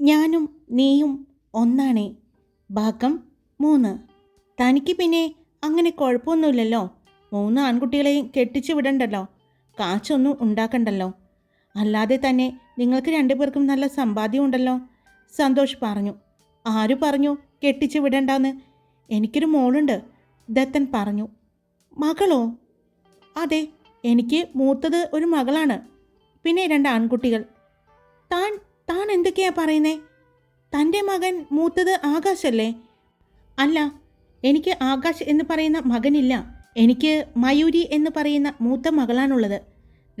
ഞാനും നീയും ഒന്നാണേ. ഭാഗം മൂന്ന്. തനിക്ക് പിന്നെ അങ്ങനെ കുഴപ്പമൊന്നുമില്ലല്ലോ. മൂന്ന് ആൺകുട്ടികളെയും കെട്ടിച്ചു വിടണ്ടല്ലോ. കാശൊന്നും ഉണ്ടാക്കണ്ടല്ലോ. അല്ലാതെ തന്നെ നിങ്ങൾക്ക് രണ്ടുപേർക്കും നല്ല സമ്പാദ്യം ഉണ്ടല്ലോ. സന്തോഷ് പറഞ്ഞു. ആര് പറഞ്ഞു കെട്ടിച്ചു വിടണ്ടെന്ന്? എനിക്കൊരു മോളുണ്ട് ദത്തൻ പറഞ്ഞു. മകളോ? അതെ എനിക്ക് മൂത്തത് ഒരു മകളാണ്. പിന്നെ രണ്ട് ആൺകുട്ടികൾ. താൻ താൻ എന്തൊക്കെയാ പറയുന്നേ? തന്റെ മകൻ മൂത്തത് ആകാശല്ലേ? അല്ല എനിക്ക് ആകാശ് എന്ന് പറയുന്ന മകനില്ല. എനിക്ക് മയൂരി എന്ന് പറയുന്ന മൂത്ത മകളാണുള്ളത്.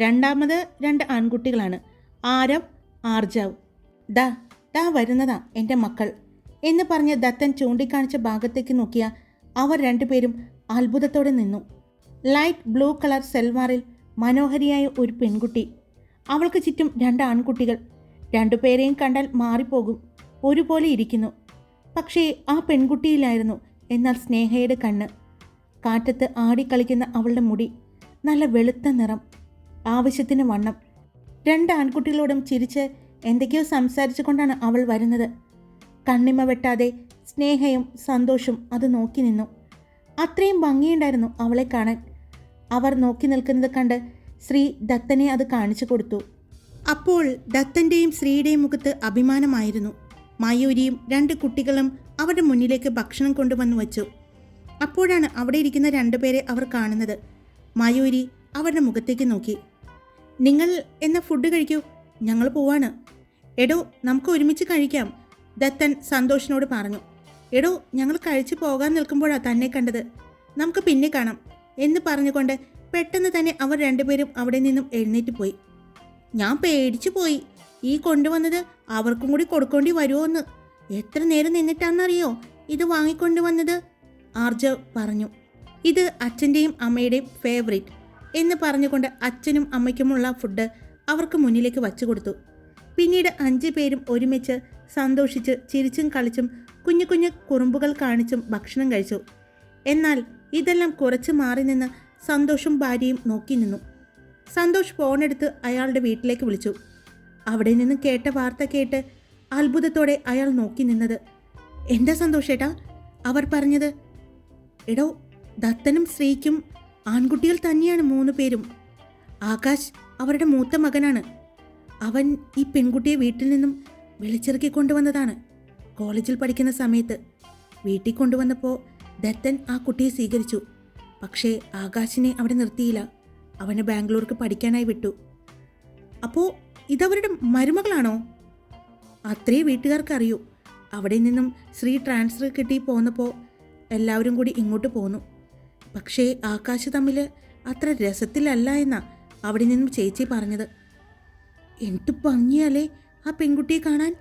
രണ്ടാമത് രണ്ട് ആൺകുട്ടികളാണ്. ആരവ് ആർജാവ്. ദ ദ വരുന്നതാ എന്റെ മക്കൾ. എന്ന് പറഞ്ഞ ദത്തൻ ചൂണ്ടിക്കാണിച്ച ഭാഗത്തേക്ക് നോക്കിയ അവർ രണ്ടുപേരും അത്ഭുതത്തോടെ നിന്നു. ലൈറ്റ് ബ്ലൂ കളർ സെൽവാറിൽ മനോഹരിയായ ഒരു പെൺകുട്ടി. അവൾക്ക് ചുറ്റും രണ്ട് ആൺകുട്ടികൾ. രണ്ടുപേരെയും കണ്ടാൽ മാറിപ്പോകും. ഒരുപോലെ ഇരിക്കുന്നു. പക്ഷേ ആ പെൺകുട്ടിയിലായിരുന്നു എന്നാൽ സ്നേഹയുടെ കണ്ണ്. കാറ്റത്ത് ആടിക്കളിക്കുന്ന അവളുടെ മുടി നല്ല വെളുത്ത നിറം ആവശ്യത്തിന് വണ്ണം. രണ്ട് ആൺകുട്ടികളോടും ചിരിച്ച് എന്തൊക്കെയോ സംസാരിച്ചു കൊണ്ടാണ് അവൾ വരുന്നത്. കണ്ണിമ വെട്ടാതെ സ്നേഹയും സന്തോഷവും അത് നോക്കി നിന്നു. അത്രയും ഭംഗിയുണ്ടായിരുന്നു അവളെ കാണാൻ. അവർ നോക്കി നിൽക്കുന്നത് കണ്ട് ശ്രീ ദത്തനെ അത് കാണിച്ചു കൊടുത്തു. അപ്പോൾ ദത്തന്റെയും ശ്രീയുടെയും മുഖത്ത് അഭിമാനമായിരുന്നു. മയൂരിയും രണ്ട് കുട്ടികളും അവരുടെ മുന്നിലേക്ക് ഭക്ഷണം കൊണ്ടുവന്നു വച്ചു. അപ്പോഴാണ് അവിടെ ഇരിക്കുന്ന രണ്ടുപേരെ അവർ കാണുന്നത്. മയൂരി അവരുടെ മുഖത്തേക്ക് നോക്കി. നിങ്ങൾ എന്ന ഫുഡ് കഴിക്കൂ? ഞങ്ങൾ പോവാണ്. എടോ നമുക്ക് ഒരുമിച്ച് കഴിക്കാം ദത്തൻ സന്തോഷിനോട് പറഞ്ഞു. എടോ ഞങ്ങൾ കഴിച്ചു പോകാൻ നിൽക്കുമ്പോഴാണ് തന്നെ കണ്ടത്. നമുക്ക് പിന്നെ കാണാം എന്ന് പറഞ്ഞുകൊണ്ട് പെട്ടെന്ന് തന്നെ അവർ രണ്ടുപേരും അവിടെ നിന്നും എഴുന്നേറ്റ് പോയി. ഞാൻ പേടിച്ചു പോയി. ഈ കൊണ്ടുവന്നത് അവർക്കും കൂടി കൊടുക്കേണ്ടി വരുമോ എന്ന് എത്ര നേരം നിന്നിട്ടാണെന്നറിയോ ഇത് വാങ്ങിക്കൊണ്ടുവന്നത്? ആർജവ് പറഞ്ഞു. ഇത് അച്ഛന്റെയും അമ്മയുടെയും ഫേവറേറ്റ് എന്ന് പറഞ്ഞുകൊണ്ട് അച്ഛനും അമ്മയ്ക്കുമുള്ള ഫുഡ് അവർക്ക് മുന്നിലേക്ക് വച്ചു കൊടുത്തു. പിന്നീട് അഞ്ച് പേരും ഒരുമിച്ച് സന്തോഷിച്ച് ചിരിച്ചും കളിച്ചും കുഞ്ഞു കുഞ്ഞു കുറുമ്പുകൾ കാണിച്ചും ഭക്ഷണം കഴിച്ചു. എന്നാൽ ഇതെല്ലാം കുറച്ച് മാറി നിന്ന് സന്തോഷും ഭാര്യയും നോക്കി നിന്നു. സന്തോഷ് ഫോണെടുത്ത് അയാളുടെ വീട്ടിലേക്ക് വിളിച്ചു. അവിടെ നിന്ന് കേട്ട വാർത്ത കേട്ട് അത്ഭുതത്തോടെ അയാൾ നോക്കി നിന്നത്. എന്താ സന്തോഷേട്ടാ അവർ പറഞ്ഞത് എടോ ദത്തനും സ്ത്രീക്കും ആൺകുട്ടികൾ തന്നെയാണ് മൂന്ന് പേരും. ആകാശ് അവരുടെ മൂത്ത മകനാണ്. അവൻ ഈ പെൺകുട്ടിയെ വീട്ടിൽ നിന്നും വിളിച്ചിറക്കി കൊണ്ടുവന്നതാണ്. കോളേജിൽ പഠിക്കുന്ന സമയത്ത് വീട്ടിൽ കൊണ്ടുവന്നപ്പോൾ ദത്തൻ ആ കുട്ടിയെ സ്വീകരിച്ചു. പക്ഷേ ആകാശിനെ അവിടെ നിർത്തിയില്ല. അവനെ ബാംഗ്ലൂർക്ക് പഠിക്കാനായി വിട്ടു. അപ്പോൾ ഇതവരുടെ മരുമകളാണോ? അത്രേ വീട്ടുകാർക്കറിയൂ. അവിടെ നിന്നും ശ്രീ ട്രാൻസ്ഫർ കിട്ടി പോന്നപ്പോൾ എല്ലാവരും കൂടി ഇങ്ങോട്ട് പോന്നു. പക്ഷേ ആകാശ് തമ്മിൽ അത്ര രസത്തിലല്ല എന്നാ അവിടെ നിന്നും ചേച്ചി പറഞ്ഞത്. എന്ത് ഭംഗിയല്ലേ ആ പെൺകുട്ടിയെ കാണാൻ.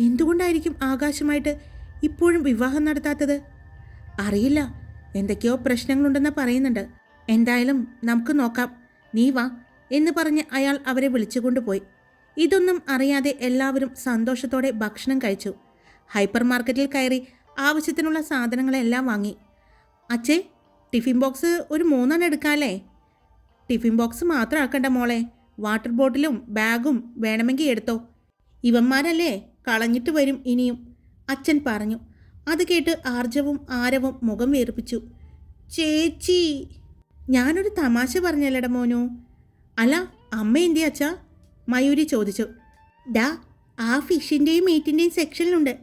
എന്തുകൊണ്ടായിരിക്കും ആകാശമായിട്ട് ഇപ്പോഴും വിവാഹം നടത്താത്തത്? അറിയില്ല. എന്തൊക്കെയോ പ്രശ്നങ്ങളുണ്ടെന്ന് പറയുന്നുണ്ട്. എന്തായാലും നമുക്ക് നോക്കാം. നീ വാ എന്ന് പറഞ്ഞ് അയാൾ അവരെ വിളിച്ചുകൊണ്ടുപോയി ഇതൊന്നും അറിയാതെ എല്ലാവരും സന്തോഷത്തോടെ ഭക്ഷണം കഴിച്ചു. ഹൈപ്പർ മാർക്കറ്റിൽ കയറി ആവശ്യത്തിനുള്ള സാധനങ്ങളെല്ലാം വാങ്ങി. അച്ഛേ ടിഫിൻ ബോക്സ് ഒരു മൂന്നെണ്ണം എടുക്കാമല്ലേ ടിഫിൻ ബോക്സ് മാത്രം ആക്കണ്ട മോളെ. വാട്ടർ ബോട്ടിലും ബാഗും വേണമെങ്കിൽ എടുത്തോ. ഇവന്മാരല്ലേ കളഞ്ഞിട്ട് വരും ഇനിയും. അച്ഛൻ പറഞ്ഞു. അത് കേട്ട് ആർജവും ആരവും മുഖം വീർപ്പിച്ചു. ചേച്ചി! ഞാനൊരു തമാശ പറഞ്ഞല്ലട മോനു? അല്ല അമ്മ എന്തി അച്ഛാ? മയൂരി ചോദിച്ചു. ഡാ ആ ഫിഷിന്റെയും മീറ്റിന്റെയും സെക്ഷനിലുണ്ട്.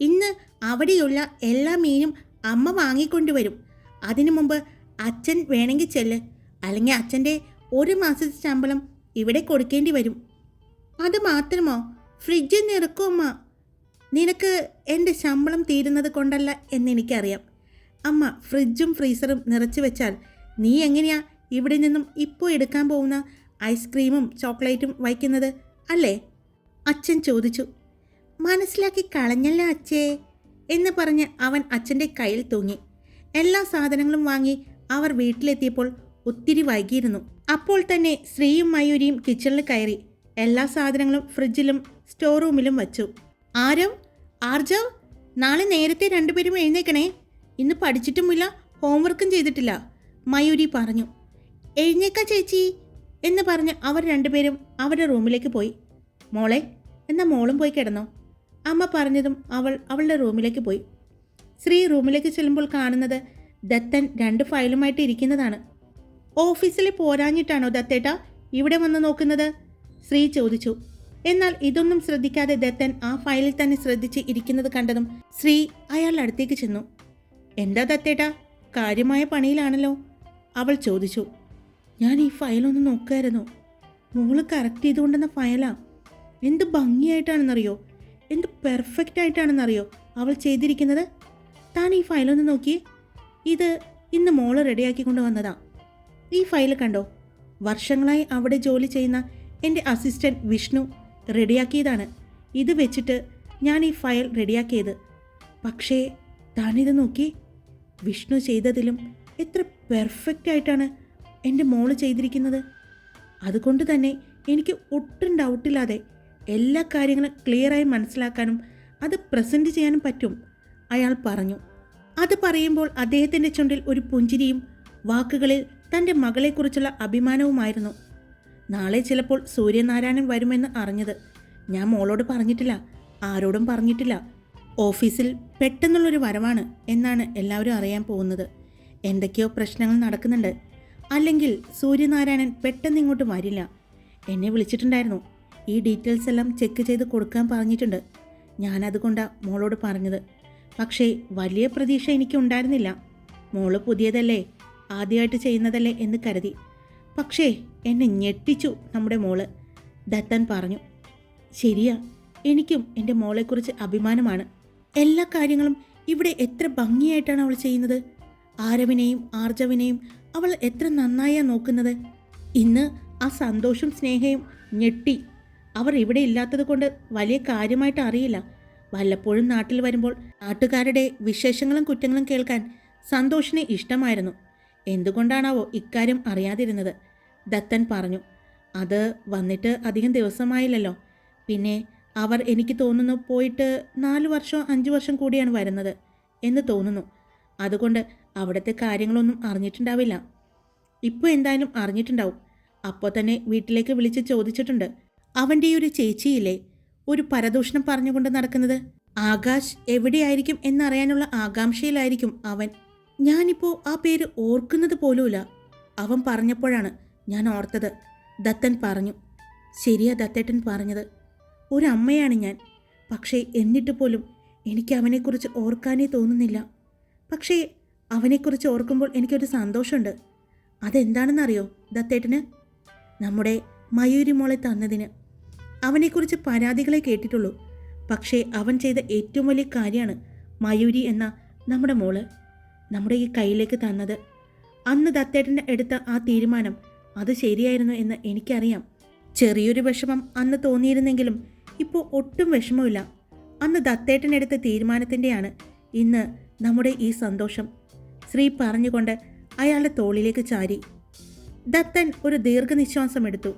ഇന്ന് അവിടെയുള്ള എല്ലാ മീനും അമ്മ വാങ്ങിക്കൊണ്ടുവരും. അതിനു മുമ്പ് അച്ഛൻ വേണമെങ്കിൽ ചെല്ല്. അല്ലെങ്കിൽ അച്ഛന്റെ ഒരു മാസത്തെ ശമ്പളം ഇവിടെ കൊടുക്കേണ്ടി വരും. അത് മാത്രമോ? ഫ്രിഡ്ജ് നിറക്കും അമ്മ. നിനക്ക് എന്റെ ശമ്പളം തീരുന്നത് കൊണ്ടല്ല എന്നെനിക്കറിയാം. അമ്മ ഫ്രിഡ്ജും ഫ്രീസറും നിറച്ചു വെച്ചാൽ നീ എങ്ങനെയാ ഇവിടെ നിന്നും ഇപ്പോൾ എടുക്കാൻ പോകുന്ന ഐസ്ക്രീമും ചോക്ലേറ്റും വയ്ക്കുന്നത് അല്ലേ? അച്ഛൻ ചോദിച്ചു. മനസ്സിലാക്കി കളഞ്ഞല്ല അച്ഛേ എന്ന് പറഞ്ഞ് അവൻ അച്ഛന്റെ കയ്യിൽ തൂങ്ങി. എല്ലാ സാധനങ്ങളും വാങ്ങി അവർ വീട്ടിലെത്തിയപ്പോൾ ഒത്തിരി വൈകിയിരുന്നു. അപ്പോൾ തന്നെ ശ്രീയും മയൂരിയും കിച്ചണിൽ കയറി എല്ലാ സാധനങ്ങളും ഫ്രിഡ്ജിലും സ്റ്റോർ റൂമിലും വച്ചു. ആരവ് ആർജവ് നാളെ നേരത്തെ രണ്ടുപേരും എഴുന്നേക്കണേ. ഇന്ന് പഠിച്ചിട്ടുമില്ല ഹോംവർക്കും ചെയ്തിട്ടില്ല. മയൂരി പറഞ്ഞു എഴുന്നേക്ക ചേച്ചി എന്ന് പറഞ്ഞ് അവർ രണ്ടുപേരും അവരുടെ റൂമിലേക്ക് പോയി. മോളെ എന്നാ മോളും പോയി കിടന്നോ? അമ്മ പറഞ്ഞതും അവൾ അവളുടെ റൂമിലേക്ക് പോയി. ശ്രീ റൂമിലേക്ക് ചെല്ലുമ്പോൾ കാണുന്നത് ദത്തൻ രണ്ട് ഫയലുമായിട്ട് ഇരിക്കുന്നതാണ്. ഓഫീസിൽ പോരാഞ്ഞിട്ടാണോ ദത്തേട്ട ഇവിടെ വന്ന് നോക്കുന്നത്? ശ്രീ ചോദിച്ചു. എന്നാൽ ഇതൊന്നും ശ്രദ്ധിക്കാതെ ദത്തൻ ആ ഫയലിൽ തന്നെ ശ്രദ്ധിച്ച് ഇരിക്കുന്നത് കണ്ടതും ശ്രീ അയാളുടെ അടുത്തേക്ക് ചെന്നു. എന്താ ദത്തേട്ട? കാര്യമായ പണിയിലാണല്ലോ. അവൾ ചോദിച്ചു ഞാൻ ഈ ഫയലൊന്ന് നോക്കുമായിരുന്നു മോൾ കറക്റ്റ് ചെയ്തുകൊണ്ടെന്ന ഫയലാ എന്ത് ഭംഗിയായിട്ടാണെന്നറിയോ? എന്ത് പെർഫെക്റ്റ് ആയിട്ടാണെന്നറിയോ അവൾ ചെയ്തിരിക്കുന്നത്? താൻ ഈ ഫയലൊന്ന് നോക്കിയേ ഇത് ഇന്ന് മോൾ റെഡിയാക്കി കൊണ്ടുവന്നതാ ഈ ഫയൽ കണ്ടോ? വർഷങ്ങളായി അവിടെ ജോലി ചെയ്യുന്ന എന്റെ അസിസ്റ്റന്റ് വിഷ്ണു റെഡിയാക്കിയതാണ് ഇത് വെച്ചിട്ട് ഞാൻ ഈ ഫയൽ റെഡിയാക്കിയത് പക്ഷേ താനിത് നോക്കി. വിഷ്ണു ചെയ്തതിലും എത്ര പെർഫെക്റ്റ് ആയിട്ടാണ് എന്റെ മോൾ ചെയ്തിരിക്കുന്നത്. അതുകൊണ്ട് തന്നെ എനിക്ക് ഒട്ടും ഡൗട്ടില്ലാതെ എല്ലാ കാര്യങ്ങളും ക്ലിയറായി മനസ്സിലാക്കാനും അത് പ്രസന്റ് ചെയ്യാനും പറ്റും അയാൾ പറഞ്ഞു. അത് പറയുമ്പോൾ അദ്ദേഹത്തിന്റെ ചുണ്ടിൽ ഒരു പുഞ്ചിരിയും വാക്കുകളിൽ തന്റെ മകളെക്കുറിച്ചുള്ള അഭിമാനവുമായിരുന്നു. നാളെ ചിലപ്പോൾ സൂര്യനാരായണൻ വരുമെന്ന് അറിഞ്ഞത് ഞാൻ മോളോട് പറഞ്ഞിട്ടില്ല ആരോടും പറഞ്ഞിട്ടില്ല. ഓഫീസിൽ പെട്ടെന്നുള്ളൊരു വരവാണ് എന്നാണ് എല്ലാവരും അറിയാൻ പോകുന്നത്. എന്തൊക്കെയോ പ്രശ്നങ്ങൾ നടക്കുന്നുണ്ട്. അല്ലെങ്കിൽ സൂര്യനാരായണൻ പെട്ടെന്ന് ഇങ്ങോട്ട് വരില്ല. എന്നെ വിളിച്ചിട്ടുണ്ടായിരുന്നു. ഈ ഡീറ്റെയിൽസ് എല്ലാം ചെക്ക് ചെയ്ത് കൊടുക്കാൻ പറഞ്ഞിട്ടുണ്ട്. ഞാനതുകൊണ്ടാണ് മോളോട് പറഞ്ഞത്. പക്ഷേ വലിയ പ്രതീക്ഷ എനിക്ക് ഉണ്ടായിരുന്നില്ല. മോൾ പുതിയതല്ലേ. ആദ്യമായിട്ട് ചെയ്യുന്നതല്ലേ എന്ന് കരുതി. പക്ഷേ എന്നെ ഞെട്ടിച്ചു നമ്മുടെ മോൾ. ദത്തൻ പറഞ്ഞു ശരിയാ എനിക്കും എന്റെ മോളെക്കുറിച്ച് അഭിമാനമാണ്. എല്ലാ കാര്യങ്ങളും ഇവിടെ എത്ര ഭംഗിയായിട്ടാണ് അവൾ ചെയ്യുന്നത്? ആരവിനെയും ആർജവിനെയും അവൾ എത്ര നന്നായാ നോക്കുന്നത്. ഇന്ന് ആ സന്തോഷം സ്നേഹയും ഞെട്ടി. അവർ ഇവിടെ ഇല്ലാത്തത് കൊണ്ട് വലിയ കാര്യമായിട്ട് അറിയില്ല. വല്ലപ്പോഴും നാട്ടിൽ വരുമ്പോൾ നാട്ടുകാരുടെ വിശേഷങ്ങളും കുറ്റങ്ങളും കേൾക്കാൻ സന്തോഷിനെ ഇഷ്ടമായിരുന്നു. എന്തുകൊണ്ടാണാവോ ഇക്കാര്യം അറിയാതിരുന്നത്? ദത്തൻ പറഞ്ഞു അത് വന്നിട്ട് അധികം ദിവസമായില്ലല്ലോ. പിന്നെ അവർ എനിക്ക് തോന്നുന്നു പോയിട്ട് നാല് വർഷം അഞ്ച് വർഷം കൂടിയാണ് വരുന്നത് എന്ന് തോന്നുന്നു. അതുകൊണ്ട് അവിടുത്തെ കാര്യങ്ങളൊന്നും അറിഞ്ഞിട്ടുണ്ടാവില്ല. ഇപ്പോൾ എന്തായാലും അറിഞ്ഞിട്ടുണ്ടാവും. അപ്പോൾ തന്നെ വീട്ടിലേക്ക് വിളിച്ച് ചോദിച്ചിട്ടുണ്ട്. അവന്റെ ഒരു ചേച്ചിയില്ലേ? ഒരു പരദൂഷണം പറഞ്ഞുകൊണ്ട് നടക്കുന്നത്? ആകാശ് എവിടെയായിരിക്കും എന്നറിയാനുള്ള ആകാംക്ഷയിലായിരിക്കും അവൻ. ഞാനിപ്പോൾ ആ പേര് ഓർക്കുന്നത് പോലുമില്ല. അവൻ പറഞ്ഞപ്പോഴാണ് ഞാൻ ഓർത്തത്. ദത്തൻ പറഞ്ഞു. ശരിയാ ദത്തേട്ടൻ പറഞ്ഞത്. ഒരമ്മയാണ് ഞാൻ. പക്ഷേ എന്നിട്ട് പോലും എനിക്ക് അവനെക്കുറിച്ച് ഓർക്കാനേ തോന്നുന്നില്ല. പക്ഷേ അവനെക്കുറിച്ച് ഓർക്കുമ്പോൾ എനിക്കൊരു സന്തോഷമുണ്ട്. അതെന്താണെന്നറിയോ ദത്തേട്ടന്? നമ്മുടെ മയൂരി മോളെ തന്നതിന്. അവനെക്കുറിച്ച് പരാതികളെ കേട്ടിട്ടുള്ളൂ. പക്ഷേ അവൻ ചെയ്ത ഏറ്റവും വലിയ കാര്യമാണ് മയൂരി എന്ന നമ്മുടെ മോൾ. നമ്മുടെ ഈ കയ്യിലേക്ക് തന്നത്. അന്ന് ദത്തേട്ടന്റെ എടുത്ത ആ തീരുമാനം അത് ശരിയായിരുന്നു എന്ന് എനിക്കറിയാം. ചെറിയൊരു വിഷമം അന്ന് തോന്നിയിരുന്നെങ്കിലും ഇപ്പോൾ ഒട്ടും വിഷമമില്ല അന്ന് ദത്തേട്ടൻ എടുത്ത തീരുമാനത്തിന്റെയാണ് ഇന്ന് നമ്മുടെ ഈ സന്തോഷം. ശ്രീ പറഞ്ഞുകൊണ്ട് അയാളുടെ തോളിലേക്ക് ചാരി. ദത്തൻ ഒരു ദീർഘനിശ്വാസം എടുത്തു.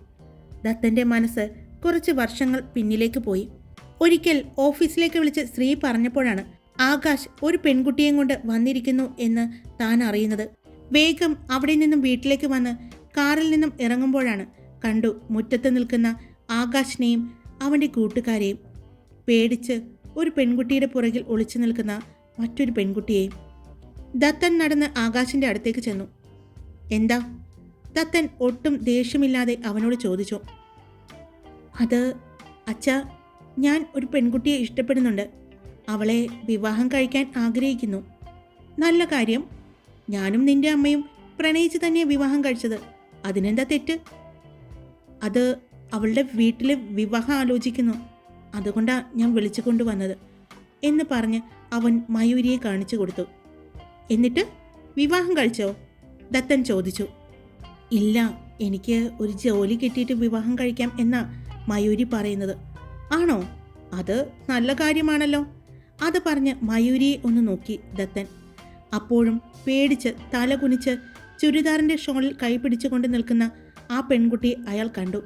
ദത്തന്റെ മനസ്സ് കുറച്ച് വർഷങ്ങൾ പിന്നിലേക്ക് പോയി. ഒരിക്കൽ ഓഫീസിലേക്ക് വിളിച്ച് സ്ത്രീ പറഞ്ഞപ്പോഴാണ് ആകാശ് ഒരു പെൺകുട്ടിയെയും കൊണ്ട് വന്നിരിക്കുന്നു എന്ന് താൻ അറിയുന്നത്. വേഗം അവിടെ നിന്നും വീട്ടിലേക്ക് വന്ന് കാറിൽ നിന്നും ഇറങ്ങുമ്പോഴാണ് കണ്ടു മുറ്റത്ത് നിൽക്കുന്ന ആകാശിനെയും അവന്റെ കൂട്ടുകാരെയും. പേടിച്ച് ഒരു പെൺകുട്ടിയുടെ പുറകിൽ ഒളിച്ചു നിൽക്കുന്ന മറ്റൊരു പെൺകുട്ടിയെയും ദത്തൻ നടന്ന് ആകാശിന്റെ അടുത്തേക്ക് ചെന്നു. എന്താ? ദത്തൻ ഒട്ടും ദേഷ്യമില്ലാതെ അവനോട് ചോദിച്ചു. അത് അച്ഛ ഞാൻ ഒരു പെൺകുട്ടിയെ ഇഷ്ടപ്പെടുന്നുണ്ട്. അവളെ വിവാഹം കഴിക്കാൻ ആഗ്രഹിക്കുന്നു. നല്ല കാര്യം. ഞാനും നിന്റെ അമ്മയും പ്രണയിച്ച് തന്നെ വിവാഹം കഴിച്ചത്. അതിനെന്താ തെറ്റ്? അത് അവളുടെ വീട്ടിൽ വിവാഹം ആലോചിക്കുന്നു. അതുകൊണ്ടാണ് ഞാൻ വിളിച്ചു കൊണ്ടുവന്നത് എന്ന് പറഞ്ഞ് അവൻ മയൂരിയെ കാണിച്ചു കൊടുത്തു. എന്നിട്ട് വിവാഹം കഴിച്ചോ? ദത്തൻ ചോദിച്ചു. ഇല്ല എനിക്ക് ഒരു ജോലി കിട്ടിയിട്ട് വിവാഹം കഴിക്കാം എന്നാ മയൂരി പറയുന്നത്. ആണോ? അത് നല്ല കാര്യമാണല്ലോ. അത് പറഞ്ഞ് മയൂരിയെ ഒന്ന് നോക്കി ദത്തൻ. അപ്പോഴും പേടിച്ച് തല കുനിച്ച് ചുരിദാറിന്റെ ഷോളിൽ കൈപിടിച്ചുകൊണ്ട് നിൽക്കുന്ന ആ പെൺകുട്ടി അയാൾ കണ്ടു.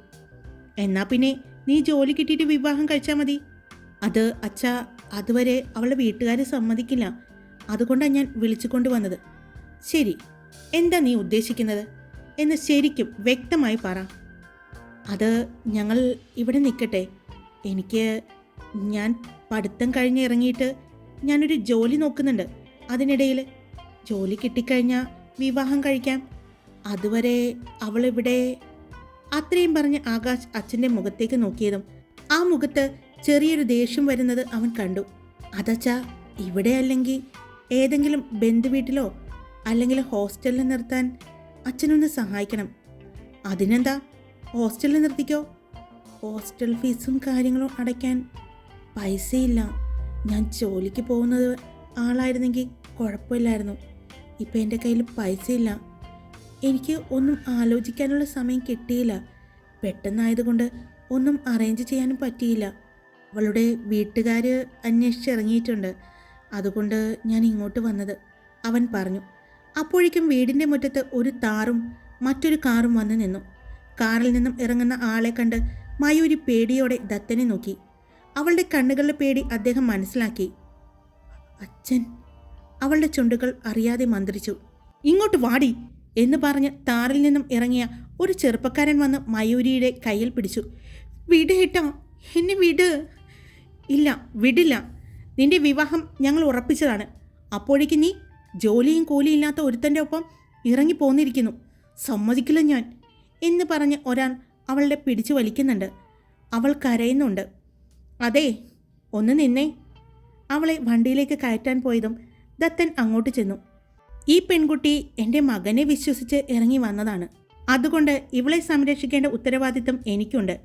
എന്നാ പിന്നെ നീ ജോലി കിട്ടിയിട്ട് വിവാഹം കഴിച്ചാൽ മതി. അത് അച്ഛാ അതുവരെ അവളുടെ വീട്ടുകാർ സമ്മതിക്കില്ല. അതുകൊണ്ടാണ് ഞാൻ വിളിച്ചു കൊണ്ടുവന്നത് ശരി എന്താ നീ ഉദ്ദേശിക്കുന്നത്? എന്ന് ശരിക്കും വ്യക്തമായി പറ. അത് ഞങ്ങൾ ഇവിടെ നിൽക്കട്ടെ. എനിക്ക് ഞാൻ പഠിത്തം കഴിഞ്ഞ് ഇറങ്ങിയിട്ട് ഞാനൊരു ജോലി നോക്കുന്നുണ്ട്. അതിനിടയിൽ ജോലി കിട്ടിക്കഴിഞ്ഞാൽ വിവാഹം കഴിക്കാം. അതുവരെ അവളിവിടെ അത്രയും പറഞ്ഞ് ആകാശ് അച്ഛന്റെ മുഖത്തേക്ക് നോക്കിയതും ആ മുഖത്ത് ചെറിയൊരു ദേഷ്യം വരുന്നത് അവൻ കണ്ടു. അതച്ചാ ഇവിടെ അല്ലെങ്കിൽ ഏതെങ്കിലും ബന്ധുവീട്ടിലോ അല്ലെങ്കിൽ ഹോസ്റ്റലിൽ നിർത്താൻ അച്ഛനൊന്ന് സഹായിക്കണം. അതിനെന്താ? ഹോസ്റ്റലിൽ നിർത്തിക്കോ? ഹോസ്റ്റൽ ഫീസും കാര്യങ്ങളും അടയ്ക്കാൻ പൈസയില്ല. ഞാൻ ജോലിക്ക് പോകുന്നത് ആളായിരുന്നെങ്കിൽ കുഴപ്പമില്ലായിരുന്നു. ഇപ്പം എന്റെ കയ്യിൽ പൈസയില്ല. എനിക്ക് ഒന്നും ആലോചിക്കാനുള്ള സമയം കിട്ടിയില്ല. പെട്ടെന്നായതുകൊണ്ട് ഒന്നും അറേഞ്ച് ചെയ്യാനും പറ്റിയില്ല. അവളുടെ വീട്ടുകാർ അന്വേഷിച്ചിറങ്ങിയിട്ടുണ്ട് അതുകൊണ്ട് ഞാൻ ഇങ്ങോട്ട് വന്നത്. അവൻ പറഞ്ഞു അപ്പോഴേക്കും വീടിന്റെ മുറ്റത്ത് ഒരു താറും മറ്റൊരു കാറും വന്നു നിന്നു. കാറിൽ നിന്നും ഇറങ്ങുന്ന ആളെ കണ്ട് മയൂരി പേടിയോടെ ദത്തനെ നോക്കി. അവളുടെ കണ്ണുകളുടെ പേടി അദ്ദേഹം മനസ്സിലാക്കി. അച്ഛൻ അവളുടെ ചുണ്ടുകൾ അറിയാതെ മന്ത്രിച്ചു. ഇങ്ങോട്ട് വാടി എന്ന് പറഞ്ഞ് താറിൽ നിന്നും ഇറങ്ങിയ ഒരു ചെറുപ്പക്കാരൻ വന്ന് മയൂരിയുടെ കയ്യിൽ പിടിച്ചു. വിട് കേട്ടോ എന്നെ വിട്. ഇല്ല വിടില്ല. നിന്റെ വിവാഹം ഞങ്ങൾ ഉറപ്പിച്ചതാണ്. അപ്പോഴേക്ക് നീ ജോലിയും കൂലിയും ഇല്ലാത്ത ഒരുത്തന്റെ ഒപ്പം ഇറങ്ങി പോന്നിരിക്കുന്നു. സമ്മതിക്കില്ല ഞാൻ എന്ന് പറഞ്ഞ് ഒരാൾ അവളുടെ പിടിച്ചു വലിക്കുന്നുണ്ട്. അവൾ കരയുന്നുണ്ട്. അതെ ഒന്ന് നിന്നേ. അവളെ വണ്ടിയിലേക്ക് കയറ്റാൻ പോയതും ദത്തൻ അങ്ങോട്ട് ചെന്നു. ഈ പെൺകുട്ടി എന്റെ മകനെ വിശ്വസിച്ച് ഇറങ്ങി വന്നതാണ്. അതുകൊണ്ട് ഇവളെ സംരക്ഷിക്കേണ്ട ഉത്തരവാദിത്തം എനിക്കുണ്ട്.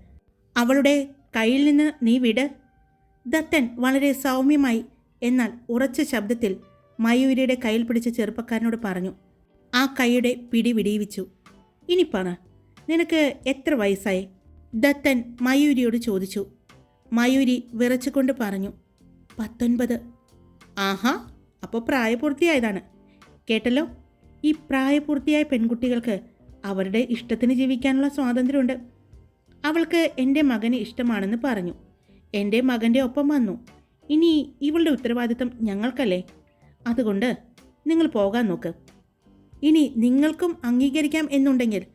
അവളുടെ കയ്യിൽ നിന്ന് നീ വിട്. ദത്തൻ വളരെ സൗമ്യമായി എന്നാൽ ഉറച്ച ശബ്ദത്തിൽ മയൂരിയുടെ കയ്യിൽ പിടിച്ച ചെറുപ്പക്കാരനോട് പറഞ്ഞു ആ കൈയുടെ പിടി വിടിയിച്ചു ഇനി പറ നിനക്ക് എത്ര വയസ്സായി? ദത്തൻ മയൂരിയോട് ചോദിച്ചു. മയൂരി വിറച്ചുകൊണ്ട് പറഞ്ഞു പത്തൊൻപത്. ആഹാ അപ്പോൾ പ്രായപൂർത്തിയായതാണ്. കേട്ടല്ലോ ഈ പ്രായപൂർത്തിയായ പെൺകുട്ടികൾക്ക് അവരുടെ ഇഷ്ടത്തിന് ജീവിക്കാനുള്ള സ്വാതന്ത്ര്യമുണ്ട്. അവൾക്ക് എന്റെ മകന് ഇഷ്ടമാണെന്ന് പറഞ്ഞു. എന്റെ മകന്റെ ഒപ്പം വന്നു. ഇനി ഇവളുടെ ഉത്തരവാദിത്തം ഞങ്ങൾക്കല്ലേ? അതുകൊണ്ട് നിങ്ങൾ പോകാൻ നോക്ക്. ഇനി നിങ്ങൾക്കും അംഗീകരിക്കാം എന്നുണ്ടെങ്കിൽ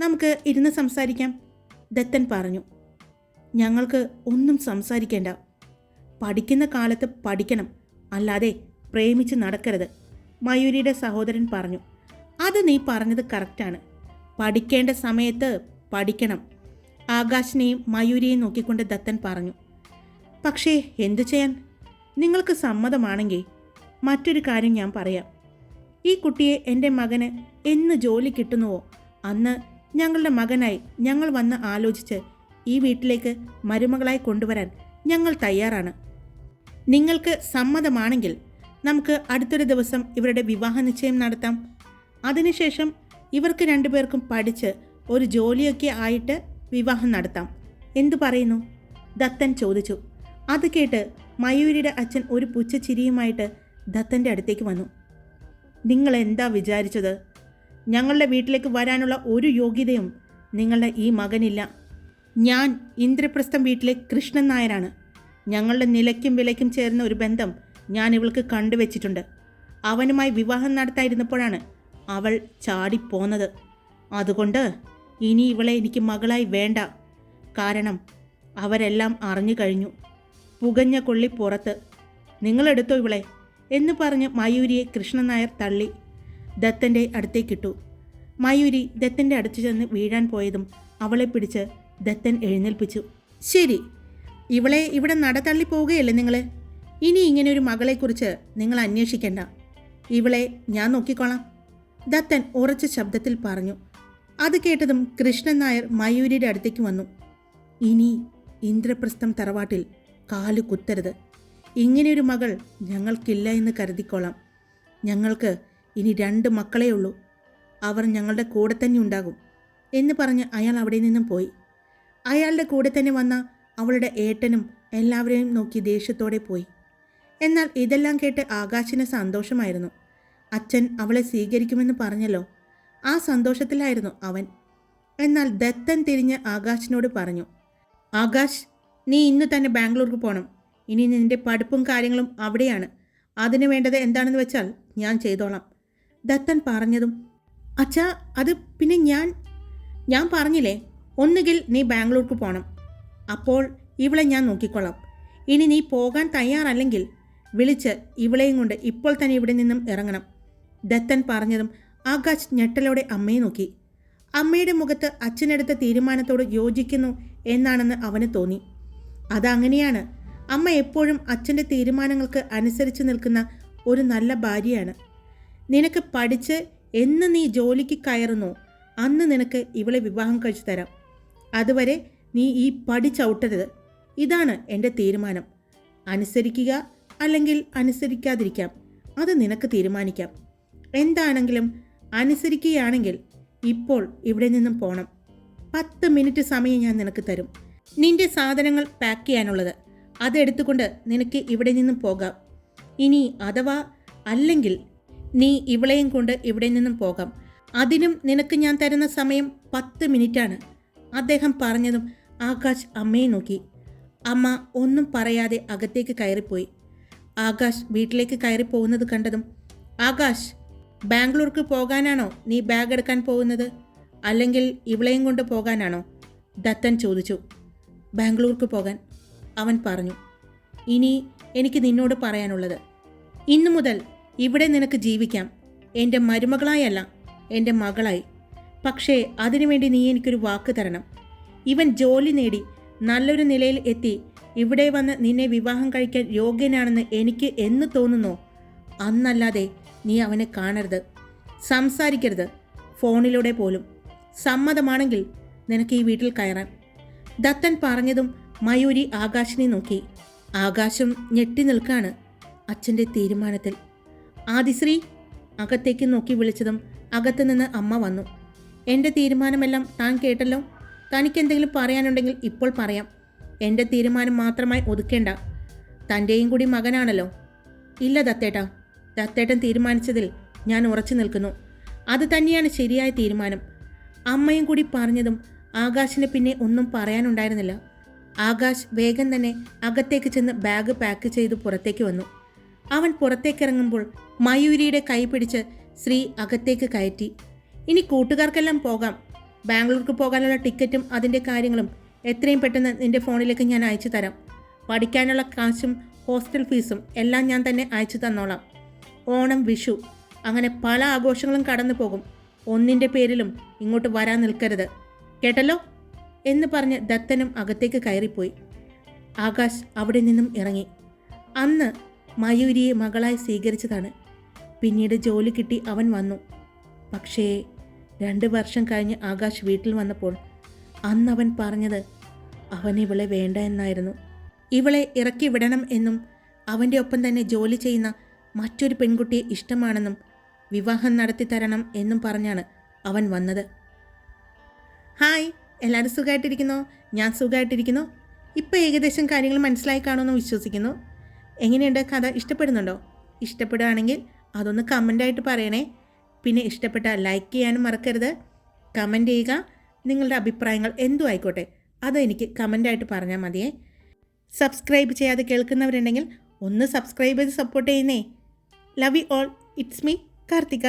നമുക്ക് ഇരുന്ന് സംസാരിക്കാം ദത്തൻ പറഞ്ഞു. ഞങ്ങൾക്ക് ഒന്നും സംസാരിക്കേണ്ട. പഠിക്കുന്ന കാലത്ത് പഠിക്കണം അല്ലാതെ പ്രേമിച്ച് നടക്കരുത് മയൂരിയുടെ സഹോദരൻ പറഞ്ഞു. അത് നീ പറഞ്ഞത് കറക്റ്റാണ്. പഠിക്കേണ്ട സമയത്ത് പഠിക്കണം. ആകാശിനെയും മയൂരിയെയും നോക്കിക്കൊണ്ട് ദത്തൻ പറഞ്ഞു. പക്ഷേ എന്തു ചെയ്യാൻ? നിങ്ങൾക്ക് സമ്മതമാണെങ്കിൽ മറ്റൊരു കാര്യം ഞാൻ പറയാം. ഈ കുട്ടിയെ എന്റെ മകന് എന്ന് ജോലി കിട്ടുന്നുവോ? അന്ന് ഞങ്ങളുടെ മകനായി ഞങ്ങൾ വന്ന് ആലോചിച്ച് ഈ വീട്ടിലേക്ക് മരുമകളായി കൊണ്ടുവരാൻ ഞങ്ങൾ തയ്യാറാണ്. നിങ്ങൾക്ക് സമ്മതമാണെങ്കിൽ നമുക്ക് അടുത്തൊരു ദിവസം ഇവരുടെ വിവാഹ നിശ്ചയം നടത്താം. അതിനുശേഷം ഇവർക്ക് രണ്ടുപേർക്കും പഠിച്ച് ഒരു ജോലിയൊക്കെ ആയിട്ട് വിവാഹം നടത്താം. എന്തു പറയുന്നു? ദത്തൻ ചോദിച്ചു. അത് കേട്ട് മയൂരിയുടെ അച്ഛൻ ഒരു പുച്ഛച്ചിരിയുമായിട്ട് ദത്തന്റെ അടുത്തേക്ക് വന്നു. നിങ്ങൾ എന്താ വിചാരിച്ചത്? ഞങ്ങളുടെ വീട്ടിലേക്ക് വരാനുള്ള ഒരു യോഗ്യതയും നിങ്ങളുടെ ഈ മകനില്ല. ഞാൻ ഇന്ദ്രപ്രസ്ഥം വീട്ടിലെ കൃഷ്ണൻ നായരാണ്. ഞങ്ങളുടെ നിലയ്ക്കും വിലയ്ക്കും ചേർന്ന ഒരു ബന്ധം ഞാൻ ഇവൾക്ക് കണ്ടുവച്ചിട്ടുണ്ട്. അവനുമായി വിവാഹം നടത്തായിരുന്നപ്പോഴാണ് അവൾ ചാടിപ്പോന്നത്. അതുകൊണ്ട് ഇനി ഇവളെ എനിക്ക് മകളായി വേണ്ട. കാരണം അവരെല്ലാം അറിഞ്ഞു കഴിഞ്ഞു. പുകഞ്ഞ കൊള്ളി പുറത്ത്. നിങ്ങളെടുത്തോ ഇവളെ? എന്ന് പറഞ്ഞ് മയൂരിയെ കൃഷ്ണൻ നായർ തള്ളി. ദത്തന്റെ അടുത്തേക്കിട്ടു. മയൂരി ദത്തന്റെ അടുത്ത് ചെന്ന് വീഴാൻ പോയതും അവളെ പിടിച്ച് ദത്തൻ എഴുന്നേൽപ്പിച്ചു. ശരി ഇവളെ ഇവിടെ നടതള്ളി പോവുകയല്ലേ നിങ്ങൾ ഇനി ഇങ്ങനെ ഒരു മകളെക്കുറിച്ച് നിങ്ങൾ അന്വേഷിക്കേണ്ട. ഇവളെ ഞാൻ നോക്കിക്കോളാം. ദത്തൻ ഉറച്ച ശബ്ദത്തിൽ പറഞ്ഞു. അത് കേട്ടതും കൃഷ്ണൻ നായർ മയൂരിയുടെ അടുത്തേക്ക് വന്നു. ഇനി ഇന്ദ്രപ്രസ്ഥം തറവാട്ടിൽ കാൽ കുത്തരുത്. ഇങ്ങനെയൊരു മകൾ ഞങ്ങൾക്കില്ല എന്ന് കരുതിക്കോളാം. ഞങ്ങൾക്ക് ഇനി രണ്ട് മക്കളേ ഉള്ളൂ. അവർ ഞങ്ങളുടെ കൂടെ തന്നെ ഉണ്ടാകും എന്ന് പറഞ്ഞ് അയാൾ അവിടെ നിന്നും പോയി. അയാളുടെ കൂടെ തന്നെ വന്ന അവളുടെ ഏട്ടനും എല്ലാവരെയും നോക്കി ദേഷ്യത്തോടെ പോയി. എന്നാൽ ഇതെല്ലാം കേട്ട് ആകാശിന് സന്തോഷമായിരുന്നു. അച്ഛൻ അവളെ സ്വീകരിക്കുമെന്ന് പറഞ്ഞല്ലോ. ആ സന്തോഷത്തിലായിരുന്നു അവൻ. എന്നാൽ ദത്തൻ തിരിഞ്ഞ് ആകാശിനോട് പറഞ്ഞു ആകാശ് നീ ഇന്ന് തന്നെ ബാംഗ്ലൂർക്ക് പോകണം ഇനി നിന്റെ പഠിപ്പും കാര്യങ്ങളും അവിടെയാണ്. അതിന് വേണ്ടത് എന്താണെന്ന് വെച്ചാൽ ഞാൻ ചെയ്തോളാം. ദത്തൻ പറഞ്ഞതും അച്ഛാ അത് പിന്നെ ഞാൻ ഞാൻ പറഞ്ഞില്ലേ? ഒന്നുകിൽ നീ ബാംഗ്ലൂർക്ക് പോകണം അപ്പോൾ ഇവളെ ഞാൻ നോക്കിക്കൊള്ളാം. ഇനി നീ പോകാൻ തയ്യാറല്ലെങ്കിൽ വിളിച്ച് ഇവളെയും കൊണ്ട് ഇപ്പോൾ തന്നെ ഇവിടെ നിന്നും ഇറങ്ങണം. ദത്തൻ പറഞ്ഞതും ആകാശ് ഞെട്ടലോടെ അമ്മയെ നോക്കി. അമ്മയുടെ മുഖത്ത് അച്ഛനെടുത്ത തീരുമാനത്തോട് യോജിക്കുന്നു എന്നാണെന്ന് അവന് തോന്നി. അതങ്ങനെയാണ്. അമ്മ എപ്പോഴും അച്ഛന്റെ തീരുമാനങ്ങൾക്ക് അനുസരിച്ച് നിൽക്കുന്ന ഒരു നല്ല ഭാര്യയാണ്. നിനക്ക് പഠിച്ച് എന്ന് നീ ജോലിക്ക് കയറുന്നു അന്ന് നിനക്ക് ഇവളെ വിവാഹം കഴിച്ചു തരാം. അതുവരെ നീ ഈ പടി ചവിട്ടരുത്. ഇതാണ് എന്റെ തീരുമാനം. അനുസരിക്കുക അല്ലെങ്കിൽ അനുസരിക്കാതിരിക്കാം. അത് നിനക്ക് തീരുമാനിക്കാം. എന്താണെങ്കിലും അനുസരിക്കുകയാണെങ്കിൽ ഇപ്പോൾ ഇവിടെ നിന്നും പോണം. പത്ത് മിനിറ്റ് സമയം ഞാൻ നിനക്ക് തരും. നിന്റെ സാധനങ്ങൾ പാക്ക് ചെയ്യാനുള്ളത്. അതെടുത്തുകൊണ്ട് നിനക്ക് ഇവിടെ നിന്നും പോകാം. ഇനി അഥവാ അല്ലെങ്കിൽ നീ ഇവളെയും കൊണ്ട് ഇവിടെ നിന്നും പോകാം. അതിനും നിനക്ക് ഞാൻ തരുന്ന സമയം പത്ത് മിനിറ്റാണ്. അദ്ദേഹം പറഞ്ഞതും ആകാശ് അമ്മയെ നോക്കി. അമ്മ ഒന്നും പറയാതെ അകത്തേക്ക് കയറിപ്പോയി. ആകാശ് വീട്ടിലേക്ക് കയറി പോകുന്നത് കണ്ടതും ആകാശ് ബാംഗ്ലൂർക്ക് പോകാനാണോ നീ ബാഗ് എടുക്കാൻ പോകുന്നത്? അല്ലെങ്കിൽ ഇവളെയും കൊണ്ട് പോകാനാണോ? ദത്തൻ ചോദിച്ചു. ബാംഗ്ലൂർക്ക് പോകാൻ അവൻ പറഞ്ഞു. ഇനി എനിക്ക് നിന്നോട് പറയാനുള്ളത്. ഇന്നു മുതൽ ഇവിടെ നിനക്ക് ജീവിക്കാം. എന്റെ മരുമകളായല്ല എന്റെ മകളായി. പക്ഷേ അതിനുവേണ്ടി നീ എനിക്കൊരു വാക്ക് തരണം. ഇവൻ ജോലി നേടി നല്ലൊരു നിലയിൽ എത്തി. ഇവിടെ വന്ന് നിന്നെ വിവാഹം കഴിക്കാൻ യോഗ്യനാണെന്ന് എനിക്ക് എന്ന് തോന്നുന്നോ? അന്നല്ലാതെ നീ അവനെ കാണരുത്. സംസാരിക്കരുത്. ഫോണിലൂടെ പോലും. സമ്മതമാണെങ്കിൽ നിനക്ക് ഈ വീട്ടിൽ കയറാൻ. ദത്തൻ പറഞ്ഞതും മയൂരി ആകാശിനെ നോക്കി. ആകാശം ഞെട്ടി നിൽക്കാണ് അച്ഛന്റെ തീരുമാനത്തിൽ. ആദിശ്രീ അകത്തേക്ക് നോക്കി വിളിച്ചതും അകത്തു നിന്ന് അമ്മ വന്നു. എന്റെ തീരുമാനമെല്ലാം താൻ കേട്ടല്ലോ. തനിക്ക് എന്തെങ്കിലും പറയാനുണ്ടെങ്കിൽ ഇപ്പോൾ പറയാം. എന്റെ തീരുമാനം മാത്രമായി ഒതുക്കേണ്ട. തന്റെയും കൂടി മകനാണല്ലോ. ഇല്ല ദത്തേട്ടാ. ദത്തേട്ടൻ തീരുമാനിച്ചതിൽ ഞാൻ ഉറച്ചു നിൽക്കുന്നു. അത് തന്നെയാണ് ശരിയായ തീരുമാനം. അമ്മയും കൂടി പറഞ്ഞതും ആകാശിന് പിന്നെ ഒന്നും പറയാനുണ്ടായിരുന്നില്ല. ആകാശ് വേഗം തന്നെ അകത്തേക്ക് ചെന്ന് ബാഗ് പാക്ക് ചെയ്ത് പുറത്തേക്ക് വന്നു. അവൻ പുറത്തേക്കിറങ്ങുമ്പോൾ മയൂരിയുടെ കൈ പിടിച്ച് ശ്രീ അകത്തേക്ക് കയറ്റി. ഇനി കൂട്ടുകാർക്കെല്ലാം പോകാം. ബാംഗ്ലൂർക്ക് പോകാനുള്ള ടിക്കറ്റും അതിന്റെ കാര്യങ്ങളും എത്രയും പെട്ടെന്ന് നിന്റെ ഫോണിലേക്ക് ഞാൻ അയച്ചു തരാം. പഠിക്കാനുള്ള കാശും ഹോസ്റ്റൽ ഫീസും എല്ലാം ഞാൻ തന്നെ അയച്ചു തന്നോളാം. ഓണം വിഷു. അങ്ങനെ പല ആഘോഷങ്ങളും കടന്നു പോകും ഒന്നിന്റെ പേരിലും ഇങ്ങോട്ട് വരാൻ നിൽക്കരുത്. കേട്ടല്ലോ? എന്ന് പറഞ്ഞ് ദത്തനും അകത്തേക്ക് കയറിപ്പോയി. ആകാശ് അവിടെ നിന്നും ഇറങ്ങി. അന്ന് മയൂരിയെ മകളായി സ്വീകരിച്ചതാണ്. പിന്നീട് ജോലി കിട്ടി അവൻ വന്നു. പക്ഷേ രണ്ട് വർഷം കഴിഞ്ഞ് ആകാശ് വീട്ടിൽ വന്നപ്പോൾ അന്ന് അവൻ പറഞ്ഞത് അവൻ ഇവളെ വേണ്ട എന്നായിരുന്നു. ഇവളെ ഇറക്കി വിടണം എന്നും അവന്റെ ഒപ്പം തന്നെ ജോലി ചെയ്യുന്ന മറ്റൊരു പെൺകുട്ടിയെ ഇഷ്ടമാണെന്നും വിവാഹം നടത്തി തരണം എന്നും പറഞ്ഞാണ് അവൻ വന്നത്. ഹായ് എല്ലാവരും സുഖമായിട്ടിരിക്കുന്നു ഞാൻ സുഖമായിട്ടിരിക്കുന്നു ഇപ്പോൾ ഏകദേശം കാര്യങ്ങൾ മനസ്സിലായി കാണുമെന്ന് വിശ്വസിക്കുന്നു. എങ്ങനെയുണ്ട്? കഥ ഇഷ്ടപ്പെടുന്നുണ്ടോ? ഇഷ്ടപ്പെടുകയാണെങ്കിൽ അതൊന്ന് കമന്റായിട്ട് പറയണേ. പിന്നെ ഇഷ്ടപ്പെട്ട ലൈക്ക് ചെയ്യാനും മറക്കരുത്. കമന്റ് ചെയ്യുക. നിങ്ങളുടെ അഭിപ്രായങ്ങൾ എന്തു ആയിക്കോട്ടെ. അത് എനിക്ക് കമന്റായിട്ട് പറഞ്ഞാൽ മതിയേ. സബ്സ്ക്രൈബ് ചെയ്യാതെ കേൾക്കുന്നവരുണ്ടെങ്കിൽ ഒന്ന് സബ്സ്ക്രൈബ് ചെയ്ത് സപ്പോർട്ട് ചെയ്യുന്നേ. Love you all it's me Karthika.